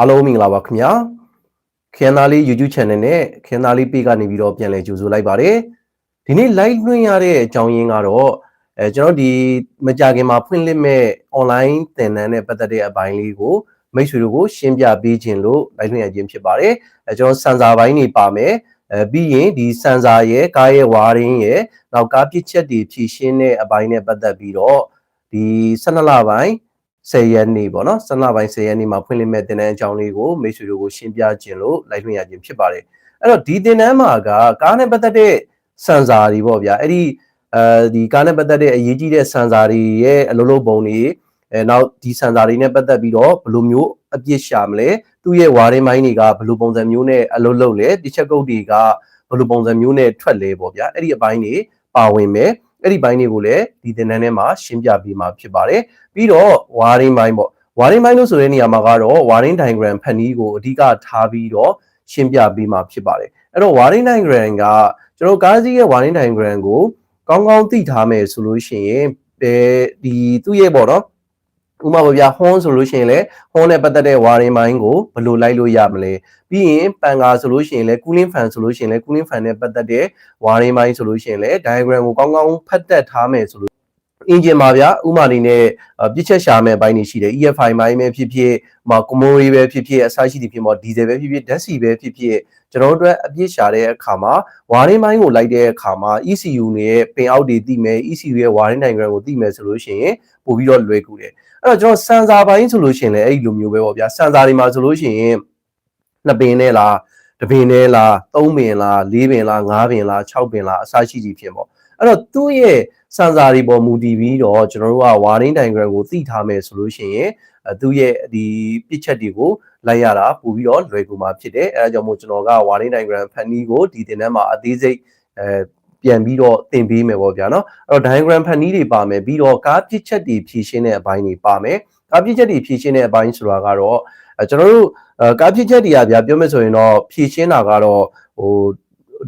အားလုံးမင်္ဂလာပါခင်ဗျာခင်သားလေး YouTube channel နဲ့ခင်သားလေး page ကနေပြီးတော့ပြန်လည်ကြိုဆိုလိုက်ပါတယ်ဒီနေ့ live လွှင့်ရတဲ့အကြောင်းရင်းကတော့အဲကျွန်တော်ဒီမကြခင်မှာဖွင့်လှစ်မဲ့ online သင်တန်းနဲ့ပတ်သက်တဲ့အပိုင်းလေးကိုမိတ်ဆွေတို့ကိုရှင်းပြပေးခြင်းလို့ live လွှင့်ရခြင်းဖြစ်ပါတယ်အဲကျွန်တော်စံစာပိုင်းတွေပါမယ်အဲပြီးရင်ဒီစံစာရဲ့ကားရဲ့ဝါရင်းရဲ့နောက်ကားပြစ်ချက်တွေဖြည့်ရှင်းတဲ့အပိုင်းနဲ့ပတ်သက်ပြီးတော့ဒီ12လပိုင်း 10ရက်နေ့ပေါ့နော်12လပိုင်း10ရက်နေ့မှာဖွင့်လှစ်မဲ့တင်တန်းအကြောင်းလေးကိုမိတ်ဆွေတို့ကိုရှင်းပြခြင်းလို့လိုက်လွှင့်ရခြင်းဖြစ်ပါတယ်အဲ့တော့ဒီတင်တန်းမှာကကားနဲ့ပတ်သက်တဲ့စံစာတွေပေါ့ဗျာအဲ့ဒီအဲဒီကားနဲ့ပတ်သက်တဲ့အရေးကြီးတဲ့စံစာတွေရဲ့အလုံးလုံးပုံတွေအဲနောက်ဒီစံစာတွေနဲ့ပတ်သက်ပြီးတော့ဘယ်လိုမျိုးအပြစ်ရှာမလဲသူ့ရဲ့ဝါရင်းမိုင်းတွေကဘယ်လိုပုံစံမျိုးနဲ့အလုံးလုံးလဲဒီချက်ကုတ်တွေကဘယ်လိုပုံစံမျိုးနဲ့ထွက်လဲပေါ့ဗျာအဲ့ဒီအပိုင်းတွေပါဝင်မယ် အဲ့ဒီဘိုင်းတွေကိုလည်းဒီသင်တန်းထဲမှာရှင်းပြပေးမှာဖြစ်ပါတယ်ပြီးတော့ wiring ဘိုင်းပေါ့ wiring ဘိုင်းလို့ဆိုတဲ့နေရာမှာကတော့ wiring diagram ဖတ်နည်းကိုအဓိကထားပြီးတော့ရှင်းပြပေးမှာဖြစ်ပါတယ်အဲ့တော့ wiring diagram ကကျွန်တော်ကားစီးရဲ့ wiring diagram ကိုကောင်းကောင်းသိထားမယ်ဆိုလို့ရှိရင်ဒီသူ့ရဲ့ပေါ့နော် ဥမာပါဗျာဟွန်းဆိုလို့ရှိရင်လည်းဟွန်းနဲ့ပတ်သက်တဲ့ wiring ဘိုင်းကိုဘယ်လိုလိုက်လို့ရမလဲပြီးရင်ပန်ကာဆိုလို့ရှိရင်လည်း cooling fan ဆိုလို့ရှိရင်လည်း cooling fan နဲ့ပတ်သက်တဲ့ wiring ဘိုင်းဆိုလို့ရှိရင်လည်း diagram ကိုကောင်းကောင်းဖတ်တတ်ထားမယ်ဆိုလို့ အင်ဂျင်ပါဗျာဥမာနေနဲ့ပြစ်ချက်ရှာမဲ့ဘိုင်းတွေရှိတယ် EFI ဘိုင်းပဲဖြစ်ဖြစ်မှာ commodity ပဲဖြစ်ဖြစ်အစားရှိသည်ဖြစ်မှာ diesel ပဲဖြစ်ဖြစ် DASI ပဲဖြစ်ဖြစ်ကျွန်တော်တို့အတွက်အပြစ်ရှာတဲ့အခါမှာ wiring ဘိုင်းကိုလိုက်တဲ့အခါမှာ ECU နဲ့ပင်အောက်တွေသိမယ် ECU ရဲ့ wiring diagram ကိုသိမယ်ဆိုလို့ရှိရင်ပို့ပြီးတော့လွယ်ကူတယ်အဲ့တော့ကျွန်တော်စန်စာပိုင်းဆိုလို့ရှိရင်လည်းအဲ့ဒီလိုမျိုးပဲပေါ့ဗျာစန်စာတွေမှာဆိုလို့ရှိရင်နှစ်ပင်နဲ့လားတပင်နဲ့လားသုံးပင်လားလေးပင်လားငါးပင်လား၆ပင်လားအစရှိစီဖြစ်ပေါ့အဲ့တော့သူ့ရဲ့ စံစာတွေပေါ်မူတည်ပြီးတော့ကျွန်တော်တို့က warning diagram ကိုသိထားမယ်ဆိုလို့ရှိရင်သူ့ရဲ့ဒီပြစ်ချက်တွေကိုလိုက်ရတာပို့ပြီးတော့လွယ်ကူမှာဖြစ်တယ်အဲဒါကြောင့်မို့ကျွန်တော်က warning diagram ဖန်နီးကိုဒီတင်တန်းမှာအသေးစိတ်အဲပြန်ပြီးတော့သင်ပေးမယ်ပေါ့ဗျာနော်အဲ့တော့ diagram ဖန်နီးတွေပါမယ်ပြီးတော့ကားပြစ်ချက်တွေဖြည့်ရှင်းတဲ့အပိုင်းတွေပါမယ်ကားပြစ်ချက်တွေဖြည့်ရှင်းတဲ့အပိုင်းဆိုတာကတော့ကျွန်တော်တို့ကားပြစ်ချက်တွေကဗျာပြောမယ်ဆိုရင်တော့ဖြည့်ရှင်းတာကတော့ဟို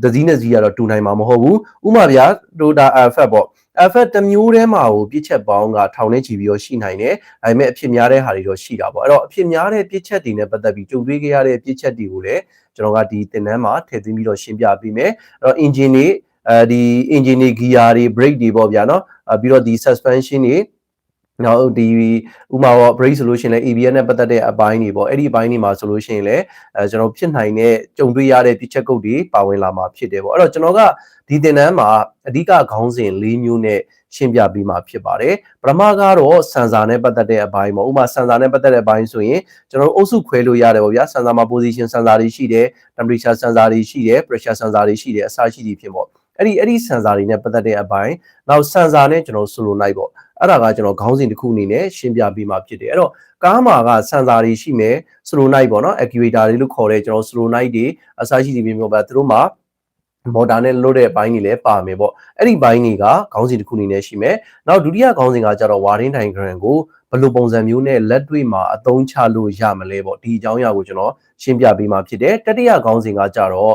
ဒဇီးနဲ့ဇီးကတော့တူနိုင်မှာမဟုတ်ဘူးဥမာဗျာ Toyota Alphard ပေါ့ Alphard တစ်မျိုးတည်းမှာကိုပြစ်ချက်ပေါင်းကထောင်နဲ့ချီပြီးတော့ရှိနိုင်တယ်ဒါပေမဲ့အဖြစ်များတဲ့ဟာတွေတော့ရှိတာပေါ့အဲ့တော့အဖြစ်များတဲ့ပြစ်ချက်တွေနဲ့ပတ်သက်ပြီးကြုံတွေ့ခဲ့ရတဲ့ပြစ်ချက်တွေကိုလည်းကျွန်တော်ကဒီသင်တန်းမှာထည့်သွင်းပြီးတော့ရှင်းပြပေးမယ်အဲ့တော့ engine တွေအဲဒီ engine တွေ gear တွေ brake တွေပေါ့ဗျာနော်ပြီးတော့ဒီ suspension တွေ နောက်ဒီဥမာပေါ့ brake ဆိုလို့ရှိရင်လည်း ABS နဲ့ပတ်သက်တဲ့အပိုင်းတွေပေါ့အဲ့ဒီအပိုင်းတွေမှာဆိုလို့ရှိရင်လည်းအဲကျွန်တော်ဖြစ်နိုင်တဲ့ကြုံတွေ့ရတဲ့ပြစ်ချက်ကုတ်တွေပါဝင်လာမှာဖြစ်တယ်ပေါ့အဲ့တော့ကျွန်တော်ကဒီသင်တန်းမှာအဓိကခေါင်းစဉ်၄မျိုးနဲ့ရှင်းပြပြီးမှာဖြစ်ပါတယ်ပထမကတော့စန်ဆာနဲ့ပတ်သက်တဲ့အပိုင်းပေါ့ဥမာစန်ဆာနဲ့ပတ်သက်တဲ့အပိုင်းဆိုရင်ကျွန်တော်အုပ်စုခွဲလို့ရတယ်ပေါ့ဗျာစန်ဆာမှာ position စန်ဆာတွေရှိတယ် temperature စန်ဆာတွေရှိတယ် pressure စန်ဆာတွေရှိတယ်အစရှိသည်ဖြစ်ပေါ့ အဲ့ဒီအဲ့ဒီစန်ဆာတွေနဲ့ပတ်သက်တဲ့အပိုင်းနောက်စန်ဆာနဲ့ကျွန်တော်ဆိုလိုလိုက်ပေါ့အဲ့ဒါကကျွန်တော်ခေါင်းစဉ်တစ်ခုအနေနဲ့ရှင်းပြပေးမှာဖြစ်တယ်အဲ့တော့ကားမှာကစန်ဆာတွေရှိမယ်စလိုနိုက်ပေါ့နော် actuator တွေလို့ခေါ်တဲ့ကျွန်တော်စလိုနိုက်တွေအစရှိသည်မျိုးပါသူတို့မှာမော်တာနဲ့လွတ်တဲ့ဘိုင်းတွေလည်းပါမယ်ပေါ့အဲ့ဒီဘိုင်းတွေကခေါင်းစဉ်တစ်ခုအနေနဲ့ရှိမယ်နောက်ဒုတိယခေါင်းစဉ်ကကြတော့ wiring diagram ကိုဘယ်လိုပုံစံမျိုးနဲ့လက်တွေ့မှာအသုံးချလို့ရမလဲပေါ့ဒီအကြောင်းအရာကိုကျွန်တော်ရှင်းပြပေးမှာဖြစ်တယ်တတိယခေါင်းစဉ်ကကြတော့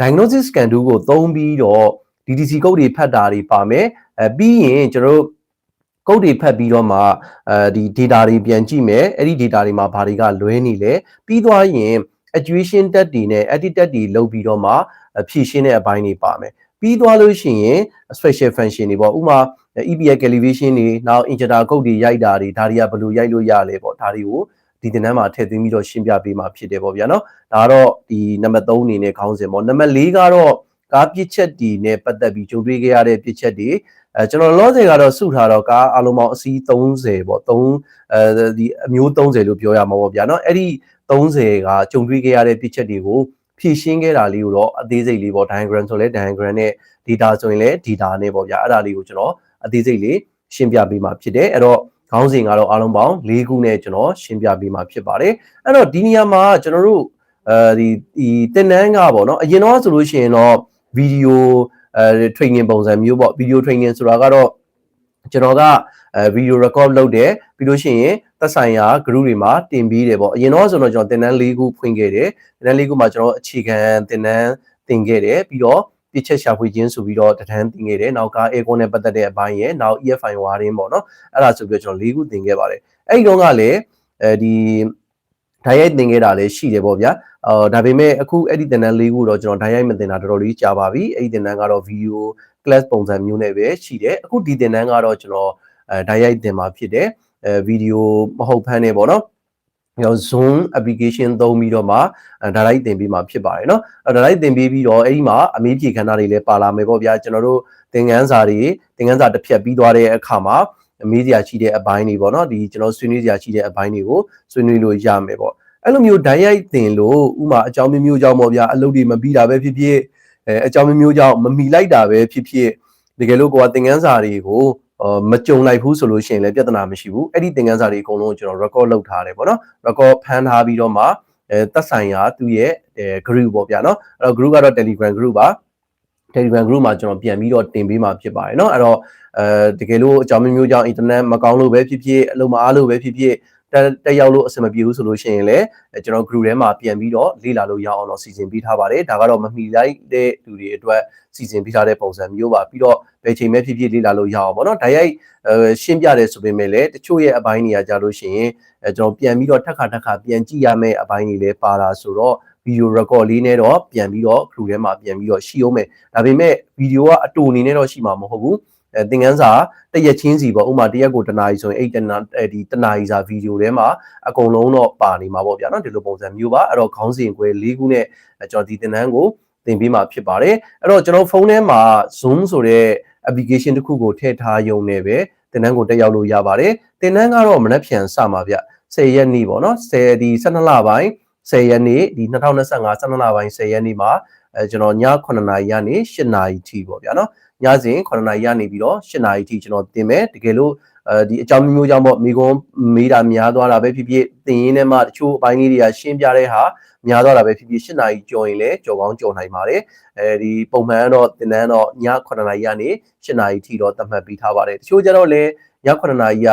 diagnosis scan tool ကိုသုံးပြီးတော့ DDC ကုတ်တွေဖတ်တာတွေပါမယ်အဲပြီးရင်ကျွန်တော်တို့ကုတ်တွေဖတ်ပြီးတော့မှအဲဒီ data တွေပြန်ကြည့်မယ်အဲ့ဒီ data တွေမှာဘာတွေကလွဲနေလဲပြီးသွားရင် actuation တက်တွေနဲ့ edit တက်တွေလုပ်ပြီးတော့မှဖြည့်ရှင်းတဲ့အပိုင်းတွေပါမယ်ပြီးသွားလို့ရှိရင် special function တွေပေါ့ဥမာ EPA calibration တွေနောက် injector code တွေရိုက်တာတွေဒါတွေကဘယ်လိုရိုက်လို့ရလဲပေါ့ဒါတွေကို ဒီတင်တန်းမှာထည့်သွင်းပြီးတော့ရှင်းပြပေးမှာဖြစ်တယ်ပေါ့ဗျာနော်ဒါကတော့ဒီနံပါတ်3အနေနဲ့ခေါင်းစဉ်ပေါ့နံပါတ်4ကတော့ကားပြစ်ချက်တွေနဲ့ပတ်သက်ပြီးကြုံတွေ့ခဲ့ရတဲ့ပြစ်ချက်တွေအဲကျွန်တော်လောဆယ်ကတော့စုထားတော့ကားအလုံးပေါင်းအစီး30ပေါ့3အဲဒီအမျိုး30လို့ပြောရမှာပေါ့ဗျာနော်အဲ့ဒီ30ကကြုံတွေ့ခဲ့ရတဲ့ပြစ်ချက်တွေကိုဖြည့်ရှင်းခဲ့တာလေးကိုတော့အသေးစိတ်လေးပေါ့ diagram ဆိုလဲ diagram နဲ့ data ဆိုရင်လည်း data နဲ့ပေါ့ဗျာအဲ့ဒါလေးကိုကျွန်တော်အသေးစိတ်လေးရှင်းပြပေးမှာဖြစ်တယ်အဲ့တော့ ခေါင်းစဉ်ကတော့အားလုံးပေါင်း၄ခုနဲ့ကျွန်တော်ရှင်းပြပေးမှာဖြစ်ပါတယ်အဲ့တော့ဒီနေရာမှာကျွန်တော်တို့အဲဒီဒီတင်နန်းကပေါ့နော်အရင်တော့ဆိုလို့ရှိရင်တော့ဗီဒီယိုအဲ training ပုံစံမျိုးပေါ့ဗီဒီယို training ဆိုတာကတော့ကျွန်တော်ကအဲဗီဒီယို record လုပ်တယ်ပြီးလို့ရှိရင်သက်ဆိုင်ရာ group တွေမှာတင်ပြီးတယ်ပေါ့အရင်တော့ဆိုတော့ကျွန်တော်တင်နန်း၄ခုဖွင့်ခဲ့တယ်တင်နန်း၄ခုမှာကျွန်တော်အခြေခံတင်နန်းတင်ခဲ့တယ်ပြီးတော့ ပြစ်ချက်ရှာဖွေခြင်းဆိုပြီးတော့တထန်းတင်ခဲ့တယ်နောက်က aircon နဲ့ပတ်သက်တဲ့အပိုင်းရယ်နောက် EFI wiring ပေါ့နော်အဲ့ဒါဆိုပြီးတော့ကျွန်တော်၄ခုတင်ခဲ့ပါတယ်အဲ့ဒီတော့ကလည်းအဲဒီဓာတ်ရိုက်သင်ခဲ့တာလည်းရှိတယ်ပေါ့ဗျာအော်ဒါပေမဲ့အခုအဲ့ဒီသင်တန်းလေးခုတော့ကျွန်တော်ဓာတ်ရိုက်မသင်တာတော်တော်လေးကြာပါပြီအဲ့ဒီသင်တန်းကတော့ video class ပုံစံမျိုးနဲ့ပဲရှိတယ်အခုဒီသင်တန်းကတော့ကျွန်တော်အဲဓာတ်ရိုက်သင်မှာဖြစ်တယ်အဲ video မဟုတ်ဖမ်းနေပေါ့နော်ရော Zoom application သုံးပြီးတော့မှဒါလိုက်သင်ပေးမှာဖြစ်ပါတယ်เนาะဒါလိုက်သင်ပေးပြီးတော့အဲ့ဒီမှာအမေးဖြေခန်းသားတွေလည်းပါလာမယ်ပေါ့ဗျာကျွန်တော်တို့သင်ခန်းစာတွေသင်ခန်းစာတစ်ဖြတ်ပြီးသွားတဲ့အခါမှာအမေးစရာရှိတဲ့အပိုင်းတွေပေါ့เนาะဒီကျွန်တော်ဆွေးနွေးစရာရှိတဲ့အပိုင်းတွေကိုဆွေးနွေးလို့ရမယ်ပေါ့အဲ့လိုမျိုးဓာတ်ရိုက်သင်လို့ဥမာအကြောင်းမျိုးမျိုးကြောင့်ပေါ့ဗျာအလုပ်တွေမပြီးတာပဲဖြစ်ဖြစ်အဲအကြောင်းမျိုးမျိုးကြောင့်မမီလိုက်တာပဲဖြစ်ဖြစ်တကယ်လို့ကိုကသင်ခန်းစာတွေကိုအာ မကြုံလိုက်ဘူးဆိုလို့ရှိရင်လည်းပြဿနာမရှိဘူးအဲ့ဒီသင်ခန်းစာတွေအကုန်လုံးကျွန်တော် record လုပ်ထားတယ်ပေါ့နော် record ဖမ်းထားပြီးတော့မှအဲသက်ဆိုင်ရာသူ့ရဲ့အဲ group ပေါ့ဗျာနော်အဲ့တော့ group ကတော့ Telegram group ပါ Telegram group မှာကျွန်တော်ပြန်ပြီးတော့တင်ပေးမှာဖြစ်ပါတယ်เนาะအဲ့တော့အဲတကယ်လို့အကြောင်းမျိုးမျိုးကြောင့် internet မကောင်းလို့ပဲဖြစ်ဖြစ်အလုံးမအားလို့ပဲဖြစ်ဖြစ် တက်ရောက်လို့အဆင်မပြေဘူးဆိုလို့ရှိရင်လည်းကျွန်တော် group ထဲမှာပြန်ပြီးတော့လေ့လာလို့ရအောင်တော့စီစဉ်ပေးထားပါတယ်ဒါကတော့မမီလိုက်တဲ့လူတွေအတွက်စီစဉ်ပေးထားတဲ့ပုံစံမျိုးပါပြီးတော့ဘယ်ချိန်မှဖြစ်ဖြစ်လေ့လာလို့ရအောင်ပေါ့နော်ဒါရိုက်အဲရှင်းပြတယ်ဆိုပေမဲ့လည်းတချို့ရဲ့အပိုင်းတွေကကြာလို့ရှိရင်အဲကျွန်တော်ပြန်ပြီးတော့ထပ်ခါထပ်ခါပြန်ကြည့်ရမယ့်အပိုင်းတွေလည်းပါတာဆိုတော့ဗီဒီယို record လေးနဲ့တော့ပြန်ပြီးတော့ crew ထဲမှာပြန်ပြီးတော့ရှိအောင်မယ်ဒါပေမဲ့ဗီဒီယိုကအတူအနေနဲ့တော့ရှိမှာမဟုတ်ဘူး အဲသင်ခန်းစာတရက်ချင်းစီပေါ့ဥမာတရက်ကိုတနားရီဆိုရင်အဲ့တနာဒီတနားရီစာဗီဒီယိုထဲမှာအကုန်လုံးတော့ပါနေမှာပေါ့ဗျာနော်ဒီလိုပုံစံမျိုးပါအဲ့တော့ခေါင်းစဉ်ခွဲ၄ခုနဲ့ကျွန်တော်ဒီသင်တန်းကိုသင်ပေးမှာဖြစ်ပါတယ်အဲ့တော့ကျွန်တော်ဖုန်းထဲမှာ Zoom ဆိုတဲ့ application တစ်ခုကိုထည့်ထားရုံနဲ့ပဲသင်တန်းကိုတက်ရောက်လို့ရပါတယ်သင်တန်းကတော့မနက်ဖြန်စမှာဗျ10ရက်နေ့ပေါ့နော်10ဒီ12လပိုင်း10ရက်နေ့ဒီ2025 12လပိုင်း10ရက်နေ့မှာအဲကျွန်တော်ည9နာရီကနေ10နာရီထိပေါ့ဗျာနော် ညစဉ်9နာရီကနေပြီးတော့10နာရီထိကျွန်တော်တင်မယ်တကယ်လို့အဲဒီအကြောင်းမျိုးမျိုးကြောင့်ပေါ့မိကုန်းမေးတာများသွားတာပဲဖြစ်ဖြစ်တင်ရင်းနဲ့မှတချို့အပိုင်းလေးတွေကရှင်းပြတဲ့ဟာများသွားတာပဲဖြစ်ဖြစ်10နာရီကြော်ရင်လည်းကြော်ကောင်းကြော်နိုင်ပါတယ်အဲဒီပုံမှန်တော့တင်တန်းတော့ည9နာရီကနေ10နာရီထိတော့သတ်မှတ်ပြီးထားပါတယ်တချို့ကျတော့လည်းည9နာရီက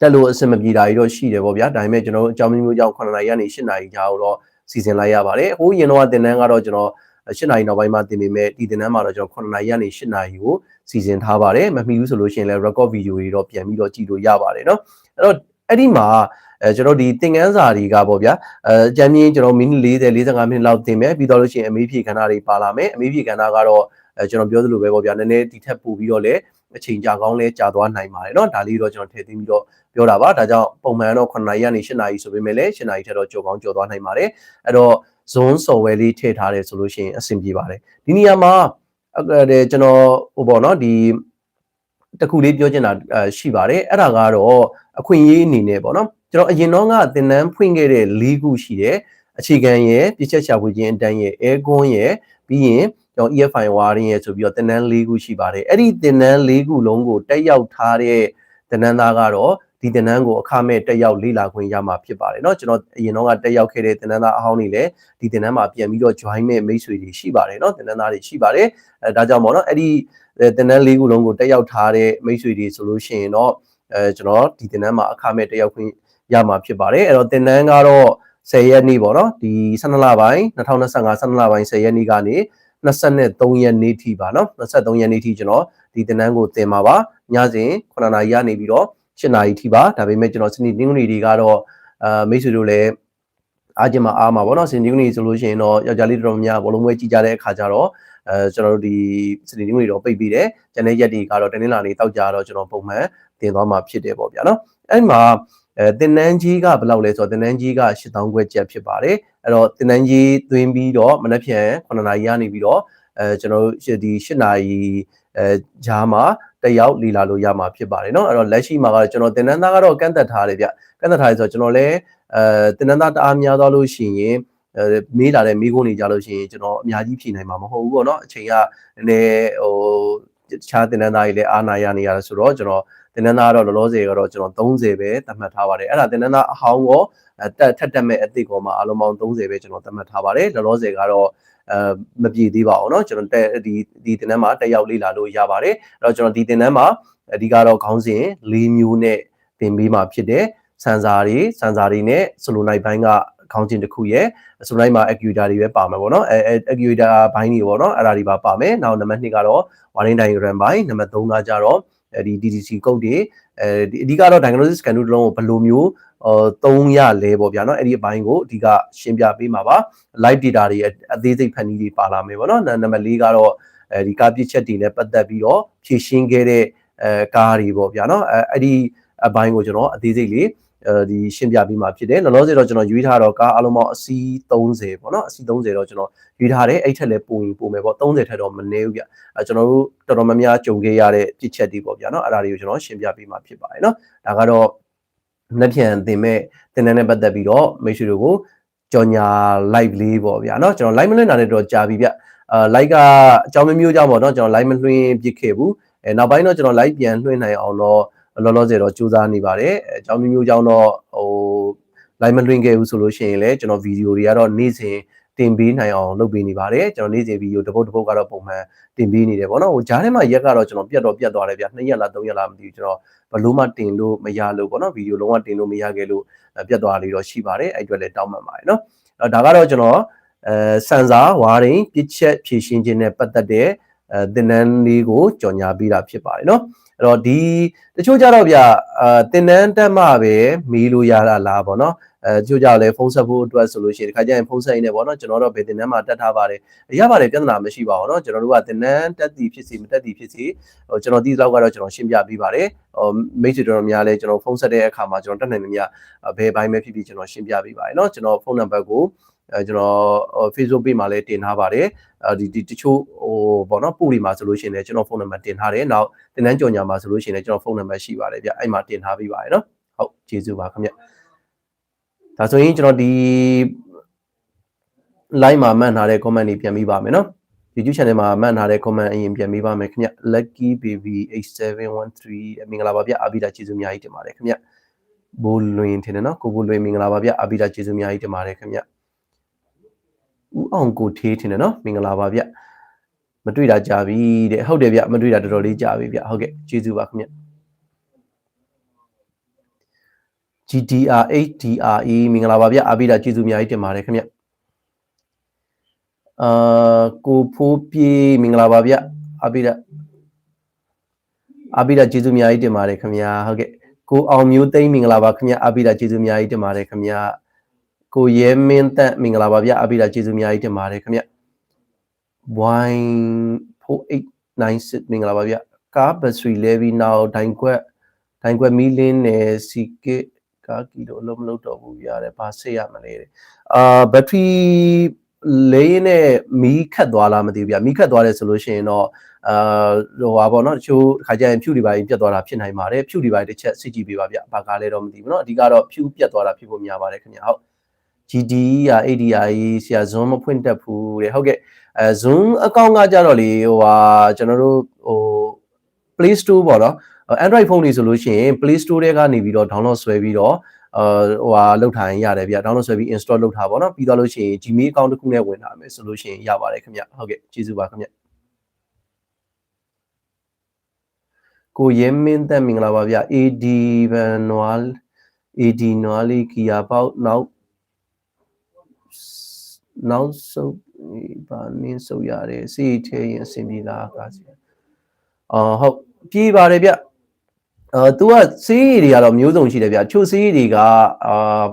တက်လို့အဆင်မပြေတာကြီးတော့ရှိတယ်ပေါ့ဗျာဒါပေမဲ့ကျွန်တော်အကြောင်းမျိုးမျိုးကြောင့်9နာရီကနေ10နာရီကြာတော့စီစဉ်လိုက်ရပါတယ်ဟိုးရင်တော့တင်တန်းကတော့ကျွန်တော် 8နာရီနောက်ပိုင်းမှာတင်ပေမဲ့ဒီတင်တန်းမှာတော့ကျွန်တော်9နာရီကနေ8နာရီကိုစီစဉ်ထားပါတယ်မမီဘူးဆိုလို့ရှိရင်လည်း record video တွေတော့ပြန်ပြီးတော့ကြည့်လို့ရပါတယ်เนาะအဲ့တော့အဲ့ဒီမှာအဲကျွန်တော်ဒီသင်ခန်းစာတွေကပေါ့ဗျာအဲအကြမ်းမြင့်ကျွန်တော်မိနစ်40 45မိနစ်လောက်သင်မယ်ပြီးတော့လို့ရှိရင်အမေးဖြေခဏတွေပါလာမယ်အမေးဖြေခဏကတော့အဲကျွန်တော်ပြောသလိုပဲပေါ့ဗျာနည်းနည်းဒီထက်ပိုပြီးတော့လည်း အချိန်ကြာကောင်းလဲကြာသွားနိုင်ပါတယ်เนาะဒါလေးတော့ကျွန်တော်ထည့်သွင်းပြီးတော့ပြောတာပါဒါကြောင့်ပုံမှန်တော့9နာရီကနေ10နာရီဆိုပေမဲ့လည်း10နာရီထက်တော့ကြော်ကောင်းကြော်သွားနိုင်ပါတယ်အဲ့တော့ zone software လေးထည့်ထားတယ်ဆိုလို့ရှိရင်အဆင်ပြေပါတယ်ဒီနေရာမှာအဲကျွန်တော်ဟိုပေါ့နော်ဒီတခုလေးပြောချင်တာရှိပါတယ်အဲ့ဒါကတော့အခွင့်အရေးအနေနဲ့ပေါ့နော်ကျွန်တော်အရင်တော့ကသင်တန်းဖွင့်ခဲ့တဲ့၄ခုရှိတယ်အခြေခံရဲ့ပြည့်ချက်ရှာဖွေခြင်းအတန်းရဲ့ air con ရဲ့ပြီးရင် ကျွန်တော် EFI wiring ရဲ့ဆိုပြီးတော့သင်တန်း၄ခုရှိပါတယ်အဲ့ဒီသင်တန်း၄ခုလုံးကိုတက်ရောက်ထားတဲ့သင်တန်းသားကတော့ဒီသင်တန်းကိုအခမဲ့တက်ရောက်လေ့လာခွင့်ရမှာဖြစ်ပါတယ်เนาะကျွန်တော်အရင်တော့ကတက်ရောက်ခဲ့တဲ့သင်တန်းသားအဟောင်းတွေလည်းဒီသင်တန်းမှာပြန်ပြီးတော့ join မဲ့မိတ်ဆွေတွေရှိပါတယ်เนาะသင်တန်းသားတွေရှိပါတယ်အဲဒါကြောင့်ပေါ့နော်အဲ့ဒီသင်တန်းလေးခုလုံးကိုတက်ရောက်ထားတဲ့မိတ်ဆွေတွေဆိုလို့ရှိရင်တော့အဲကျွန်တော်ဒီသင်တန်းမှာအခမဲ့တက်ရောက်ခွင့်ရမှာဖြစ်ပါတယ်အဲ့တော့သင်တန်းကတော့10ရက်နေ့ပေါ့နော်ဒီ12လပိုင်း2025 12လပိုင်း10ရက်နေ့ကနေ 23ရက်နေ့ထိပါနော်23ရက်နေ့ထိကျွန်တော်ဒီသင်တန်းကိုသင်ပါပါညစဉ်9နာရီကနေပြီးတော့7နာရီထိပါဒါပေမဲ့ကျွန်တော်စနေနေ့နေ့တွေကတော့အာမိတ်ဆွေတို့လည်းအားကျင်မအားမှာပေါ့နော်စနေနေ့ဆိုလို့ရှိရင်တော့ယောက်ျားလေးတော်တော်များဘောလုံးပွဲကြည့်ကြတဲ့အခါကျတော့အဲကျွန်တော်တို့ဒီစနေနေ့တွေတော့ပိတ်ပြီးတယ်ကျန်တဲ့ရက်တွေကတော့တနင်္လာနေ့တောက်ကြတော့ကျွန်တော်ပုံမှန်တင်သွားမှာဖြစ်တယ်ပေါ့ဗျာနော်အဲ့မှာ အဲတင်နန်းကြီးကဘယ်လောက်လဲဆိုတော့တင်နန်းကြီးက8000ခွဲကျပ်ဖြစ်ပါတယ်အဲ့တော့တင်နန်းကြီးသွင်းပြီးတော့မနက်ဖြန်9နာရီကနေပြီးတော့အဲကျွန်တော်တို့ဒီ8နာရီအဲဂျားမှာတက်ရောက်လီလာလို့ရမှာဖြစ်ပါတယ်เนาะအဲ့တော့လက်ရှိမှာကတော့ကျွန်တော်တင်နန်းသားကတော့ကန့်သက်ထားတယ်ဗျကန့်သက်ထားတယ်ဆိုတော့ကျွန်တော်လည်းအဲတင်နန်းသားတအားများသွားလို့ရှိရင်အဲမေးလာတဲ့မိခိုးနေကြလို့ရှိရင်ကျွန်တော်အများကြီးဖြေနိုင်မှာမဟုတ်ဘူးပေါ့နော်အချိန်ကနည်းနည်းဟို တခြားတင်နန်းသားကြီးလည်းအာနာရနေရတယ်ဆိုတော့ကျွန်တော်တင်နန်းသားကတော့လောလောဆယ်ကတော့ကျွန်တော်30ပဲသတ်မှတ်ထားပါတယ်အဲ့ဒါတင်နန်းသားအဟောင်းရောတက်ထက်တက်မဲ့အသစ်ကောမှာအလုံးပေါင်း30ပဲကျွန်တော်သတ်မှတ်ထားပါတယ်လောလောဆယ်ကတော့အဲမပြည့်သေးပါဘူးเนาะကျွန်တော်တက်ဒီဒီတင်နန်းမှာတက်ရောက်လေ့လာလို့ရပါတယ်အဲ့တော့ကျွန်တော်ဒီတင်နန်းမှာအဓိကတော့ခေါင်းစဉ်၄မျိုးနဲ့သင်ပေးမှာဖြစ်တယ်စံစာတွေစံစာတွေနဲ့ဆိုလိုနိုင်ပိုင်းက ခေါင်းစဉ်တစ်ခုရဲ့ဆိုလိုနိုင်မှာ actuator တွေပဲပါမှာပေါ့နော်အဲ actuator ဘိုင်းတွေပေါ့နော်အဲ့ဒါတွေပါပါမယ်နောက်နံပါတ်2ကတော့ wiring diagram ဘိုင်းနံပါတ်3ကကြတော့ဒီ DDC code တွေအဲဒီအဓိကတော့ diagnosis scan တို့လုံးကိုဘယ်လိုမျိုး ဟို3ရလဲပေါ့ဗျာเนาะအဲ့ဒီအပိုင်းကိုအဓိကရှင်းပြပေးမှာပါ live data တွေအသေးစိတ်ဖန်တီးတွေပါလာမယ်ပေါ့เนาะနံပါတ်၄ကတော့အဲဒီကားပြစ်ချက်တွေနဲ့ပတ်သက်ပြီးတော့ဖြည့်ရှင်းခဲ့တဲ့အဲကားတွေပေါ့ဗျာเนาะအဲအဲ့ဒီအပိုင်းကိုကျွန်တော်အသေးစိတ်လေးအဲ ဒီရှင်းပြပြီးမှဖြစ်တယ်လောလောဆယ်တော့ကျွန်တော်ရွေးထားတော့ကားအလုံးပေါင်းအစီး30ပေါ့နော်အစီး30တော့ကျွန်တော်ရွေးထားတယ်အဲ့ထက်လည်းပိုရင်ပိုမယ်ပေါ့30ထက်တော့မနည်းဘူးဗျအဲကျွန်တော်တို့တော်တော်များများကြုံခဲ့ရတဲ့ပြစ်ချက်တွေပေါ့ဗျာနော်အဲ့ဒါတွေကိုကျွန်တော်ရှင်းပြပေးမှဖြစ်ပါတယ်နော်ဒါကတော့နှစ်ပြန်သင်မဲ့သင်တန်းနဲ့ပတ်သက်ပြီးတော့မိတ်ဆွေတို့ကိုကြော်ညာ live လေးပေါ့ဗျာနော်ကျွန်တော် live မလွှင့်တာလည်းတော့ကြာပြီဗျအာ live ကအကြောင်းမျိုးမျိုးကြောင့်ပေါ့နော်ကျွန်တော် live မလွှင့်ပြစ်ခဲ့ဘူးအဲနောက်ပိုင်းတော့ကျွန်တော် live ပြန်လွှင့်နိုင်အောင်တော့ လောလောဆယ်တော့စူးစမ်းနေပါတယ်အဲအကြောင်းမျိုးမျိုးကြောင့်တော့ဟို live မလွှင့်ခဲ့ဘူးဆိုလို့ရှိရင်လည်းကျွန်တော်ဗီဒီယိုတွေကတော့နေ့စဉ်တင်ပေးနိုင်အောင်လုပ်ပေးနေပါတယ်ကျွန်တော်နေ့စဉ်ဗီဒီယိုတစ်ပုတ်တစ်ပုတ်ကတော့ပုံမှန်တင်ပေးနေတယ်ပေါ့နော်ဟိုဂျားထဲမှာရက်ကတော့ကျွန်တော်ပြတ်တော့ပြတ်သွားတယ်ဗျ2ရက်လား3ရက်လားမသိဘူးကျွန်တော်ဘလို့မှတင်လို့မရလို့ပေါ့နော်ဗီဒီယိုလုံးဝတင်လို့မရခဲ့လို့ပြတ်သွားလေးတော့ရှိပါတယ်အဲ့အတွက်လည်းတောင်းပန်ပါတယ်နော်အဲ့ဒါကတော့ကျွန်တော်အဲစံစာဝါရင်ပြစ်ချက်ဖြည့်ရှင်းခြင်းနဲ့ပတ်သက်တဲ့အဲသင်တန်းလေးကိုကြော်ညာပေးတာဖြစ်ပါတယ်နော် အဲ့တော့ဒီတချို့ကြတော့ဗျအာသင်တန်းတက်မှပဲမီးလို့ရတာလားပေါ့နော်အဲတချို့ကြလည်းဖုန်းဆက်ဖို့အတွက်ဆိုလို့ရှိရင်ဒီခါကျရင်ဖုန်းဆက်ရင်းနဲ့ပေါ့နော်ကျွန်တော်တို့ဘယ်သင်တန်းမှာတက်ထားပါတယ်ရပါတယ်ပြဿနာမရှိပါဘူးเนาะကျွန်တော်တို့ကသင်တန်းတက်သည်ဖြစ်စီမတက်သည်ဖြစ်စီဟိုကျွန်တော်ဒီလောက်ကတော့ကျွန်တော်ရှင်းပြပေးပါတယ်ဟိုမိတ်ဆွေတော်များလည်းကျွန်တော်ဖုန်းဆက်တဲ့အခါမှာကျွန်တော်တက်နိုင်နေမြဘယ်ဘိုင်းပဲဖြစ်ဖြစ်ကျွန်တော်ရှင်းပြပေးပါတယ်เนาะကျွန်တော်ဖုန်းနံပါတ်ကိုအဲ ကျွန်တော် Facebook page မှာလည်းတင်ထားပါတယ်ဒီဒီတချို့ဟိုပေါ့နော်ပို့တွေမှာဆိုလို့ရှိရင်လည်းကျွန်တော်ဖုန်းနံပါတ်တင်ထားတယ်နောက်တင်တန်းကြော်ညာမှာဆိုလို့ရှိရင်လည်းကျွန်တော်ဖုန်းနံပါတ်ရှိပါတယ်ဗျအဲ့မှာတင်ထားပေးပါတယ်နော်ဟုတ်ကျေးဇူးပါခင်ဗျဒါဆိုရင်ကျွန်တော်ဒီ line မှာမှတ်ထားတဲ့ comment တွေပြန်ပြီးပါမယ်နော် YouTube channel မှာမှတ်ထားတဲ့ comment အရင်ပြန်ပေးပါမယ်ခင်ဗျ Lucky Baby 8713မင်္ဂလာပါဗျအဘိဓာကျေးဇူးအများကြီးတင်ပါတယ်ခင်ဗျဘိုးလွင်ထင်တယ်နော်ကိုဘိုးလွင်မင်္ဂလာပါဗျအဘိဓာကျေးဇူးအများကြီးတင်ပါတယ်ခင်ဗျ ဦးအောင်ကိုထေးထင်တယ်နော်မင်္ဂလာပါဗျမတွေ့တာကြာပြီတဲ့ဟုတ်တယ်ဗျမတွေ့တာတော်တော်လေးကြာပြီဗျဟုတ်ကဲ့ကျေးဇူးပါခင်ဗျ GDR HDRE မင်္ဂလာပါဗျအဘိဓာကျေးဇူးအများကြီးတင်ပါတယ်ခင်ဗျအာကိုဖိုးပြေးမင်္ဂလာပါဗျအဘိဓာအဘိဓာကျေးဇူးအများကြီးတင်ပါတယ်ခင်ဗျာဟုတ်ကဲ့ကိုအောင်မျိုးသိန်းမင်္ဂလာပါခင်ဗျအဘိဓာကျေးဇူးအများကြီးတင်ပါတယ်ခင်ဗျာ ကိုရဲမင်းသက်မင်္ဂလာပါဗျအဘိဓာကျေးဇူးအများကြီးတင်ပါတယ်ခင်ဗျဝိုင်း4896မင်္ဂလာပါဗျကားဘက်ထရီလဲပြီးနောက်ဒိုင်ခွက်ဒိုင်ခွက်မီလင်းနဲ့စီကစ်ကားကီလိုအလုံးမလုပ်တော့ဘူးရတယ်ဘာဆေးရမလဲအာဘက်ထရီလေးနဲ့မီးခတ်သွားလားမသိဘူးဗျမီးခတ်သွားတယ်ဆိုလို့ရှိရင်တော့အာဟိုပါပေါ့နော်တချို့ခါကျရင်ဖြူတွေပါပြတ်သွားတာဖြစ်နိုင်ပါတယ်ဖြူတွေပါတစ်ချက်စစ်ကြည့်ပေးပါဗျဘာကားလဲတော့မသိဘူးเนาะအဓိကတော့ဖြူပြတ်သွားတာဖြစ်ဖို့များပါတယ်ခင်ဗျဟုတ် GD ရာ ADI ဆရာ Zoom မဖွင့်တတ်ဘူးတဲ့ဟုတ်ကဲ့အဲ Zoom အကောင့်ကကြတော့လေဟိုဟာကျွန်တော်တို့ဟို Play Store ပေါ့နော် Android phone တွေဆိုလို့ရှိရင် Play Store ထဲကနေပြီးတော့ download ဆွဲပြီးတော့အာဟိုဟာလောက်ထိုင်ရတယ်ဗျ download ဆွဲပြီး install လုပ်ထားပါတော့ပြီးတော့လို့ရှိရင် Gmail account တစ်ခုနဲ့ဝင်လာမယ်ဆိုလို့ရှိရင်ရပါတယ်ခင်ဗျဟုတ်ကဲ့ကျေးဇူးပါခင်ဗျကိုရဲမင်းသက်မင်္ဂလာပါဗျ AD ဘန်နွား AD နွားလေးကီယာပေါက်နောက် နောက်ဆုပ်ပါနင်းဆုပ်ရတယ်စီထဲရင်အဆင်ပြေလားကားစီအော်ဟုတ်ပြေးပါတယ်ဗျအာသူကစီးရည်တွေကတော့မျိုးစုံရှိတယ်ဗျချိုစီးရည်တွေကအာ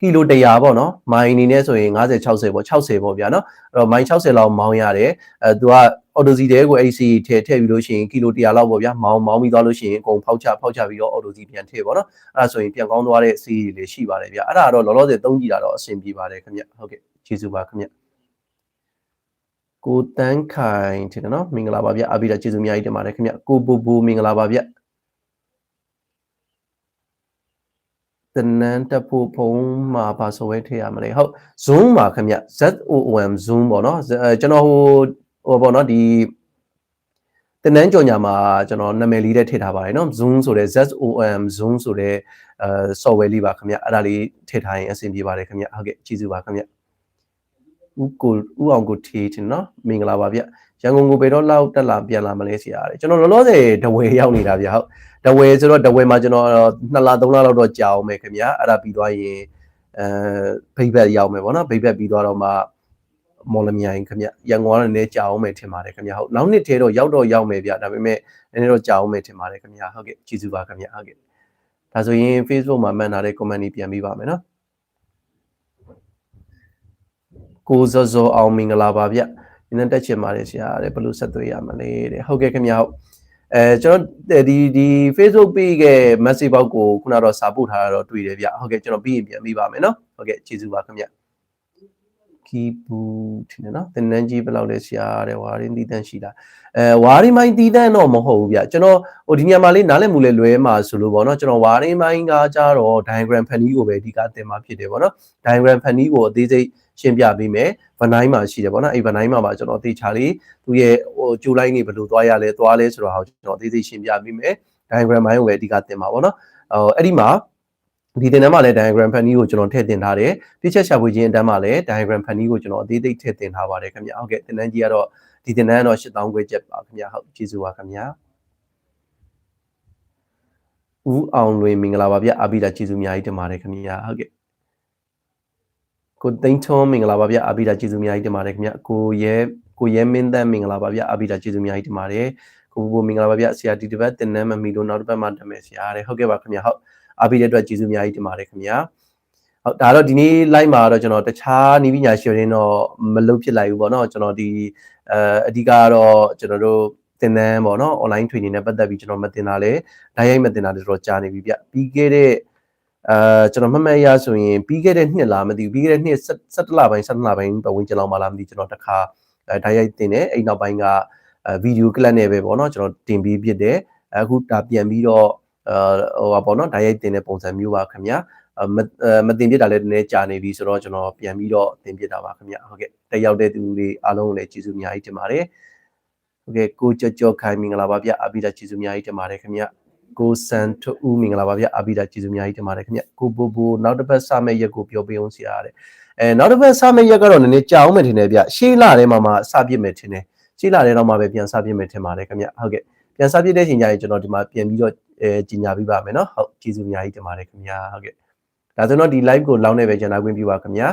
ကီလို100ပေါ့နော်မိုင်အနေနဲ့ဆိုရင်50 60ပေါ့60ပေါ့ဗျာနော်အဲ့တော့မိုင်60လောက်မောင်းရတယ်အဲသူကအော်တိုစီတဲကို AC ထည့်ထည့်ပြီးလို့ရှိရင်ကီလို100လောက်ပေါ့ဗျာမောင်းမောင်းပြီးသွားလို့ရှိရင်အကုန်ဖောက်ချဖောက်ချပြီးတော့အော်တိုစီပြန်ထည့်ပေါ့နော်အဲ့ဒါဆိုရင်ပြန်ကောင်းသွားတဲ့စီးရည်တွေရှိပါတယ်ဗျအဲ့ဒါကတော့လောလောဆယ်သုံးကြည့်တာတော့အဆင်ပြေပါတယ်ခင်ဗျဟုတ်ကဲ့ ကျေးဇူးပါခင်ဗျကိုတန်းခိုင်ထင်တယ်နော်မင်္ဂလာပါဗျအဘိဓာကျေးဇူးအများကြီးတင်ပါတယ်ခင်ဗျကိုဘူဘူမင်္ဂလာပါဗျတနန်းတက်ဖို့ဖုံးမှာပါဆိုဝဲထည့်ရမလဲဟုတ် zoom ပါခင်ဗျ ZOOM zoom ပေါ့နော်ကျွန်တော်ဟိုဟိုပေါ့နော်ဒီတနန်းကြော်ညာမှာကျွန်တော်နာမည်လေးနဲ့ထည့်ထားပါတယ်နော် zoom ဆိုတဲ့ ZOOM zoom ဆိုတဲ့အဲ software လေးပါခင်ဗျအဲ့ဒါလေးထည့်ထားရင်အဆင်ပြေပါတယ်ခင်ဗျဟုတ်ကဲ့ကျေးဇူးပါခင်ဗျ ဦးကိုဦးအောင်ကိုထေးတင်နော်မင်္ဂလာပါဗျရန်ကုန်ကိုဘယ်တော့လောက်တက်လာပြန်လာမလဲဆရာတဲ့ကျွန်တော်လောလောဆယ်ဒဝယ်ရောက်နေတာဗျဟုတ်ဒဝယ်ဆိုတော့ဒဝယ်မှာကျွန်တော်2လ3လလောက်တော့ကြာအောင်မယ်ခင်ဗျအဲ့ဒါပြီးသွားရင်အဲဘိဘက်ရောက်မယ်ဗောနော်ဘိဘက်ပြီးသွားတော့မှမော်လမြိုင်ခင်ဗျရန်ကုန်ကနေလည်းကြာအောင်မယ်ထင်ပါတယ်ခင်ဗျဟုတ်နောက်နှစ်ထဲတော့ရောက်တော့ရောက်မယ်ဗျဒါပေမဲ့နည်းနည်းတော့ကြာအောင်မယ်ထင်ပါတယ်ခင်ဗျဟုတ်ကဲ့ကျေးဇူးပါခင်ဗျဟုတ်ကဲ့ဒါဆိုရင် Facebook မှာမှန်ထားတဲ့ comment တွေပြန်ပြီးပါမယ်နော် ကိုဇော်ဇော်အောင်မင်္ဂလာပါဗျဒီနေ့တက်ချင်ပါတယ်ဆရာတဲ့ဘယ်လိုဆက်သွယ်ရမလဲတဲ့ဟုတ်ကဲ့ခင်ဗျာဟုတ်အဲကျွန်တော်ဒီဒီ Facebook page ရဲ့ message box ကိုခုနတော့စာပို့ထားတာတော့တွေ့တယ်ဗျဟုတ်ကဲ့ကျွန်တော်ပြီးရင်ပြန်ပြီးပါမယ်နော်ဟုတ်ကဲ့ကျေးဇူးပါခင်ဗျကီပူထင်တယ်နော်တင်နန်းကြီးဘယ်လောက်လဲဆရာတဲ့ဝါရင်းတီးတန်းရှိတာအဲဝါရင်းမိုင်းတီးတန်းတော့မဟုတ်ဘူးဗျကျွန်တော်ဟိုဒီညမှာလေးနားလည်မှုလဲလွဲမှာဆိုလို့ပေါ့နော်ကျွန်တော်ဝါရင်းမိုင်းကကြတော့ diagram ဖန်တီးကိုပဲအဓိကသင်မှာဖြစ်တယ်ပေါ့နော် diagram ဖန်တီးကိုအသေးစိတ် ရှင်းပြပေးမယ်ဗနိုင်းမှာရှိတယ်ပေါ့နော်အဲ့ဗနိုင်းမှာပါကျွန်တော်သေချာလေးသူရဲ့ဟိုကျူလိုက်နေဘယ်လိုသွားရလဲသွားလဲဆိုတော့ဟာကျွန်တော်အသေးစိတ်ရှင်းပြပေးမယ် diagram မိုင်းကိုပဲအဓိကသင်ပါပေါ့နော်ဟိုအဲ့ဒီမှာဒီသင်တန်းမှာလည်း diagram ဖန်တီးကိုကျွန်တော်ထည့်တင်ထားတယ်ပြည့်ချက်ရှာဖွေခြင်းအတန်းမှာလည်း diagram ဖန်တီးကိုကျွန်တော်အသေးစိတ်ထည့်တင်ထားပါတယ်ခင်ဗျဟုတ်ကဲ့သင်တန်းကြီးကတော့ဒီသင်တန်းကတော့8000ခွဲချက်ပါခင်ဗျဟုတ်ကျေးဇူးပါခင်ဗျဦးအောင်လွင်မင်္ဂလာပါဗျအာဘိဒါကျေးဇူးအများကြီးတင်ပါတယ်ခင်ဗျဟုတ်ကဲ့ ကိုသိန်းထွန်းမင်္ဂလာပါဗျအာဘိဒါကျေးဇူးအများကြီးတင်ပါတယ်ခင်ဗျကိုရဲကိုရဲမင်းတန်းမင်္ဂလာပါဗျအာဘိဒါကျေးဇူးအများကြီးတင်ပါတယ်ကိုဘူဘူမင်္ဂလာပါဗျဆရာဒီတစ်ပတ်တင်နန်းမမီလို့နောက်တစ်ပတ်မှတက်မယ်ဆရာတဲ့ဟုတ်ကဲ့ပါခင်ဗျဟုတ်အာဘိတဲ့အတွက်ကျေးဇူးအများကြီးတင်ပါတယ်ခင်ဗျဟုတ်ဒါတော့ဒီနေ့ live မှာတော့ကျွန်တော်တခြားနီးပညာရှင်တွေတော့မလုပ်ဖြစ်လိုက်ဘူးပေါ့နော်ကျွန်တော်ဒီအဲအဓိကကတော့ကျွန်တော်တို့သင်တန်းပေါ့နော် online training နဲ့ပတ်သက်ပြီးကျွန်တော်မတင်တာလဲဓာတ်ရိုက်မတင်တာတွေတော့ကြာနေပြီဗျပြီးခဲ့တဲ့ အဲကျွန်တော်မှတ်မှတ်ရဆိုရင်ပြီးခဲ့တဲ့နှစ်လားမသိဘူးပြီးခဲ့တဲ့နှစ်17လပိုင်း17လပိုင်းပတ်ဝန်းကျင်လောက်မှလားမသိကျွန်တော်တခါအဲဓာတ်ရိုက်တင်တယ်အဲ့နောက်ပိုင်းကအဲဗီဒီယိုကလပ်နဲ့ပဲပေါ့နော်ကျွန်တော်တင်ပြီးဖြစ်တယ်အခုဒါပြန်ပြီးတော့ဟိုပါပေါ့နော်ဓာတ်ရိုက်တင်တဲ့ပုံစံမျိုးပါခင်ဗျာမမတင်ပြတာလည်းနည်းနည်းကြာနေပြီဆိုတော့ကျွန်တော်ပြန်ပြီးတော့တင်ပြတာပါခင်ဗျာဟုတ်ကဲ့တက်ရောက်တဲ့သူတွေအားလုံးကိုလည်းကျေးဇူးအများကြီးတင်ပါတယ်ဟုတ်ကဲ့ကိုကြော်ကြော်ခိုင်မင်္ဂလာပါဗျအဘိဓာကျေးဇူးအများကြီးတင်ပါတယ်ခင်ဗျာ ကိုစန်ထူမင်္ဂလာပါဗျအဘိဓာကျေးဇူးအများကြီးတင်ပါတယ်ခင်ဗျကိုဘိုဘိုနောက်တစ်ပတ်စမယ့်ရက်ကိုပြောပေးအောင်ဆရာတဲ့အဲနောက်တစ်ပတ်စမယ့်ရက်ကတော့နည်းနည်းကြာအောင်မယ်ထင်တယ်ဗျရှေးလာထဲမှာမှစပြစ်မယ်ထင်တယ်ရှေးလာထဲတော့မှပဲပြန်စပြစ်မယ်ထင်ပါတယ်ခင်ဗျဟုတ်ကဲ့ပြန်စပြစ်တဲ့ချိန်ကျရင်ကျွန်တော်ဒီမှာပြန်ပြီးတော့အဲကြီးညာပြပါမယ်နော်ဟုတ်ကျေးဇူးအများကြီးတင်ပါတယ်ခင်ဗျာဟုတ်ကဲ့ဒါဆိုတော့ဒီ live ကိုလောင်းနေပဲကျန်တာခွင့်ပြုပါခင်ဗျာ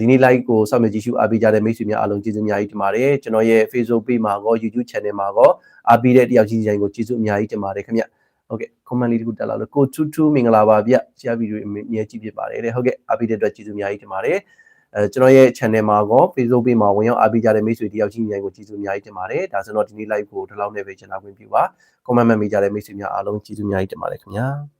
ဒီနေ့ live ကိုစောင့်မျှော်ကြည့်ရှုအားပေးကြတဲ့မိတ်ဆွေများအားလုံးကျေးဇူးအများကြီးတင်ပါတယ်ကျွန်တော်ရဲ့ Facebook page မှာကော YouTube channel မှာကောအားပေးတဲ့တယောက်ချင်းချင်းကိုကျေးဇူးအများကြီးတင်ပါတယ်ခင်ဗျ ဟုတ်ကဲ့ comment လေးတစ်ခုတက်လာလို့ကိုထူးထူးမင်္ဂလာပါဗျဆရာဗီဒီယိုအမြဲကြည့်ဖြစ်ပါတယ်တဲ့ဟုတ်ကဲ့အားပေးတဲ့အတွက်ကျေးဇူးအများကြီးတင်ပါတယ်အဲကျွန်တော်ရဲ့ channel မှာကော Facebook page မှာဝင်ရောက်အားပေးကြတဲ့မိတ်ဆွေတယောက်ချင်းချင်းကိုကျေးဇူးအများကြီးတင်ပါတယ်ဒါဆိုတော့ဒီနေ့ live ကိုဒီလောက်နဲ့ပဲကျွန်တော်ဝင်ပြပါ comment မှတ်မိကြတဲ့မိတ်ဆွေများအားလုံးကျေးဇူးအများကြီးတင်ပါတယ်ခင်ဗျာ